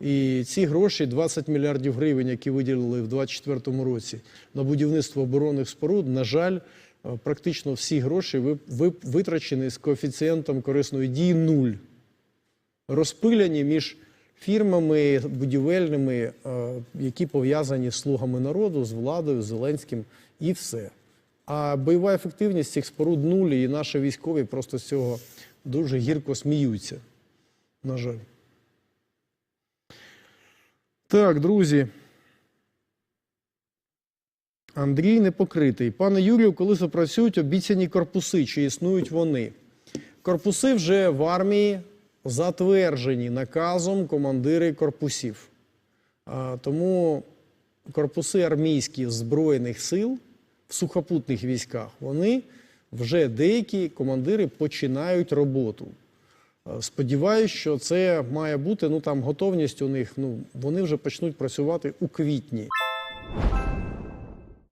І ці гроші, 20 мільярдів гривень, які виділили в 2024 році на будівництво оборонних споруд, на жаль, е, практично всі гроші ви- ви- витрачені з коефіцієнтом корисної дії нуль. Розпиляні між фірмами будівельними, е, які пов'язані з слугами народу, з владою, з Зеленським, і все. А бойова ефективність цих споруд нуль, і наші військові просто з цього дуже гірко сміються. На жаль. Так, друзі. Андрій непокритий. Пане Юрію, коли запрацюють обіцяні корпуси, чи існують вони? Корпуси вже в армії затверджені наказом командири корпусів. Тому корпуси армійські Збройних сил в сухопутних військах, вони вже деякі командири починають роботу. Е, Сподіваюсь, що це має бути ну там готовність у них. Ну вони вже почнуть працювати у квітні.